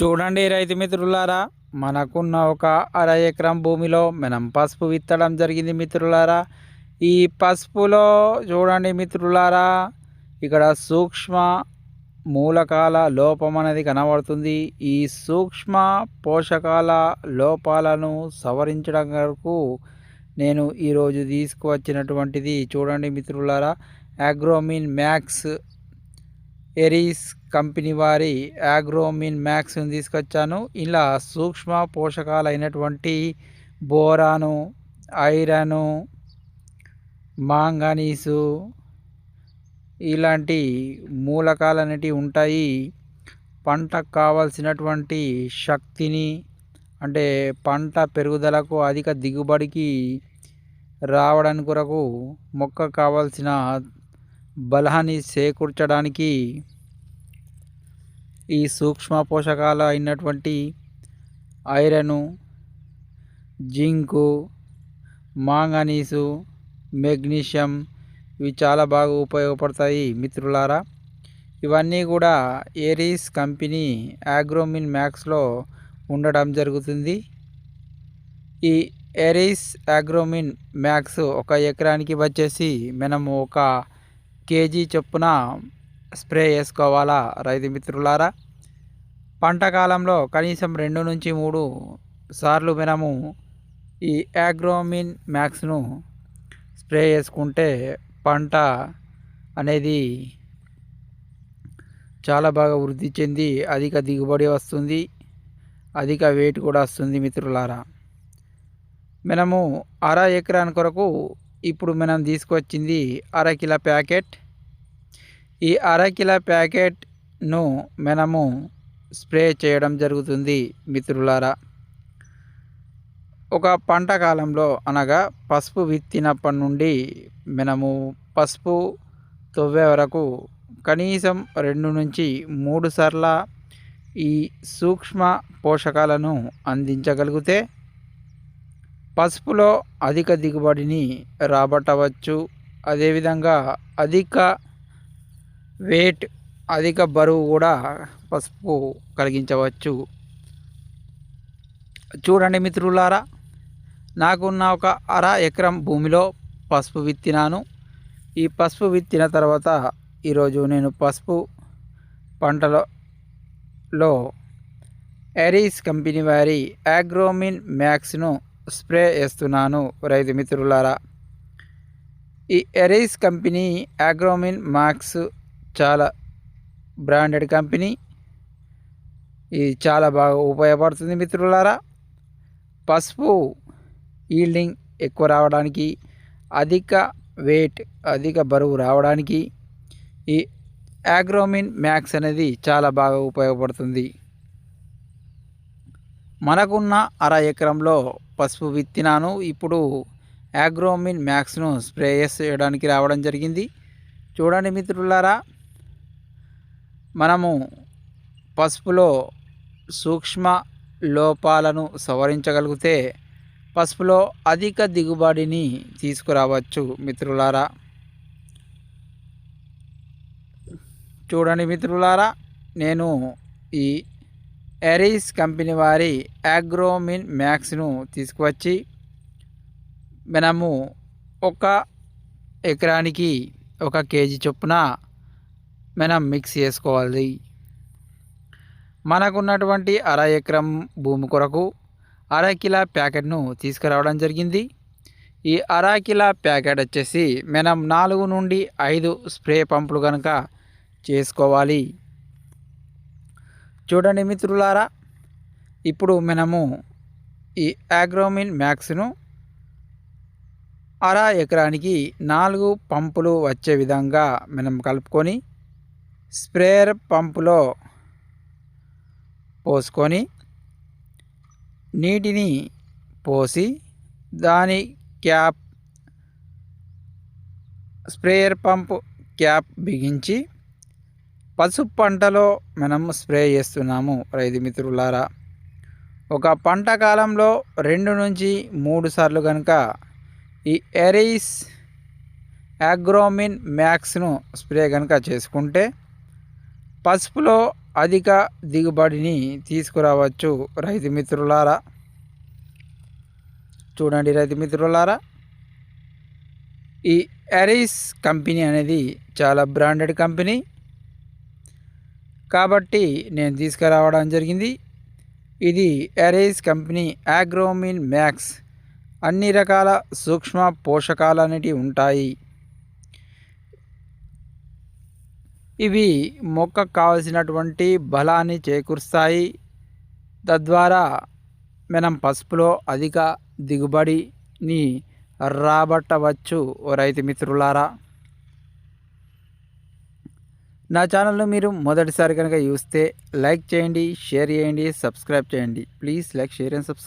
చూడండి రైతు మిత్రులారా మనకున్న ఒక అర ఎకరం భూమిలో మనం పసుపు విత్తడం జరిగింది మిత్రులారా. ఈ పసుపులో చూడండి మిత్రులారా ఇక్కడ సూక్ష్మ మూలకాల లోపం అనేది కనబడుతుంది. ఈ సూక్ష్మ పోషకాల లోపాలను సవరించడం వరకు నేను ఈరోజు తీసుకువచ్చినటువంటిది చూడండి మిత్రులారా అగ్రోమిన్ మ్యాక్స్ ఎరీస్ కంపెనీ వారి యాగ్రోమిన్ మ్యాక్స్ని తీసుకొచ్చాను. ఇలా సూక్ష్మ పోషకాలైనటువంటి బోరాను ఐరను మాంగనీసు ఇలాంటి మూలకాలు అనేటివి ఉంటాయి. పంటకు కావాల్సినటువంటి శక్తిని అంటే పంట పెరుగుదలకు అధిక దిగుబడికి రావడానికి కొరకు మొక్క కావాల్సిన బలాన్ని చేకూర్చడానికి ఈ సూక్ష్మ పోషకాలు అయినటువంటి ఐరను జింకు మాంగనీసు మెగ్నీషియం ఇవి చాలా బాగా ఉపయోగపడతాయి మిత్రులారా. ఇవన్నీ కూడా ఏరీస్ కంపెనీ యాగ్రోమిన్ మ్యాక్స్లో ఉండడం జరుగుతుంది. ఈ ఎరీస్ యాగ్రోమిన్ మ్యాక్స్ ఒక ఎకరానికి వచ్చేసి మనము ఒక కేజీ చొప్పున స్ప్రే చేసుకోవాలా రైతు మిత్రులారా? పంట కాలంలో కనీసం రెండు నుంచి మూడు సార్లు మనము ఈ యాగ్రోమిన్ మ్యాక్స్ను స్ప్రే చేసుకుంటే పంట అనేది చాలా బాగా వృద్ధి చెంది అధిక దిగుబడి వస్తుంది అధిక వెయిట్ కూడా వస్తుంది మిత్రులారా. మనము అర ఎకరాని కొరకు ఇప్పుడు మనం తీసుకొచ్చింది అర కిలో ప్యాకెట్. ఈ అరకిల ప్యాకెట్ను మనము స్ప్రే చేయడం జరుగుతుంది మిత్రులారా. ఒక పంట కాలంలో అనగా పసుపు విత్తినప్పటి నుండి మనము పసుపు తొవ్వే వరకు కనీసం రెండు నుంచి మూడు సార్ల ఈ సూక్ష్మ పోషకాలను అందించగలిగితే పసుపులో అధిక దిగుబడిని రాబట్టవచ్చు. అదేవిధంగా అధిక వెయిట్ అధిక బరువు కూడా పసుపు కలిగించవచ్చు. చూడండి మిత్రులారా నాకున్న ఒక అర ఎకరం భూమిలో పసుపు విత్తినాను. ఈ పసుపు విత్తిన తర్వాత ఈరోజు నేను పసుపు పంటలో ఎరీస్ కంపెనీ వారి యాగ్రోమిన్ మ్యాక్స్ను స్ప్రే చేస్తున్నాను రైతు మిత్రులారా. ఈ ఎరీస్ కంపెనీ యాగ్రోమిన్ మ్యాక్స్ చాలా బ్రాండెడ్ కంపెనీ ఇది చాలా బాగా ఉపయోగపడుతుంది మిత్రులారా. పసుపు ఈల్డింగ్ ఎక్కువ రావడానికి అధిక వెయిట్ అధిక బరువు రావడానికి ఈ యాగ్రోమిన్ మ్యాక్స్ అనేది చాలా బాగా ఉపయోగపడుతుంది. మనకున్న అర ఎకరంలో పసుపు విత్తినాను. ఇప్పుడు యాగ్రోమిన్ మ్యాక్స్ను స్ప్రే చేయడానికి రావడం జరిగింది. చూడండి మిత్రులారా. మనము పసుపులో సూక్ష్మ లోపాలను సవరించగలిగితే పసుపులో అధిక దిగుబడిని తీసుకురావచ్చు మిత్రులారా. చూడండి మిత్రులారా నేను ఈ ఎరీస్ కంపెనీ వారి యాగ్రోమిన్ మ్యాక్స్ను తీసుకువచ్చి మనము ఒక ఎకరానికి ఒక కేజీ చొప్పున మనం మిక్స్ చేసుకోవాలి. మనకున్నటువంటి అర ఎకరం భూమి కొరకు అర కిలో ప్యాకెట్ను తీసుకురావడం జరిగింది. ఈ అర కిలో ప్యాకెట్ వచ్చేసి మనం నాలుగు నుండి ఐదు స్ప్రే పంపులు కనుక చేసుకోవాలి. చూడండి మిత్రులారా ఇప్పుడు మనము ఈ ఆగ్రోమిన్ మ్యాక్స్ను అర ఎకరానికి నాలుగు పంపులు వచ్చే విధంగా మనం కలుపుకొని స్ప్రేయర్ పంపులో పోసుకొని నీటిని పోసి దాని క్యాప్ స్ప్రేయర్ పంప్ క్యాప్ బిగించి పసుపు పంటలో మనం స్ప్రే చేస్తున్నాము. రైతు మిత్రులారా ఒక పంట కాలంలో రెండు నుంచి మూడు సార్లు కనుక ఈ ఎరీస్ యాగ్రోమిన్ మ్యాక్స్ను స్ప్రే కనుక చేసుకుంటే పసుపులో అధిక దిగుబడిని తీసుకురావచ్చు రైతు మిత్రులారా. చూడండి రైతు మిత్రులారా. ఈ ఎరైస్ కంపెనీ అనేది చాలా బ్రాండెడ్ కంపెనీ. కాబట్టి నేను తీసుకురావడం జరిగింది. ఇది ఎరీస్ కంపెనీ ఆగ్రోమిన్ మ్యాక్స్. అన్ని రకాల సూక్ష్మ పోషకాలు అనేటివి ఉంటాయి. ఇవి మొక్కకు కావలసినటువంటి బలాన్ని చేకూరుస్తాయి. తద్వారా మనం పసుపులో అధిక దిగుబడిని రాబట్టవచ్చు ఓ రైతు మిత్రులారా. నా ఛానల్ను మీరు మొదటిసారి కనుక చూస్తే లైక్ చేయండి షేర్ చేయండి సబ్స్క్రైబ్ చేయండి. Please like share and subscribe.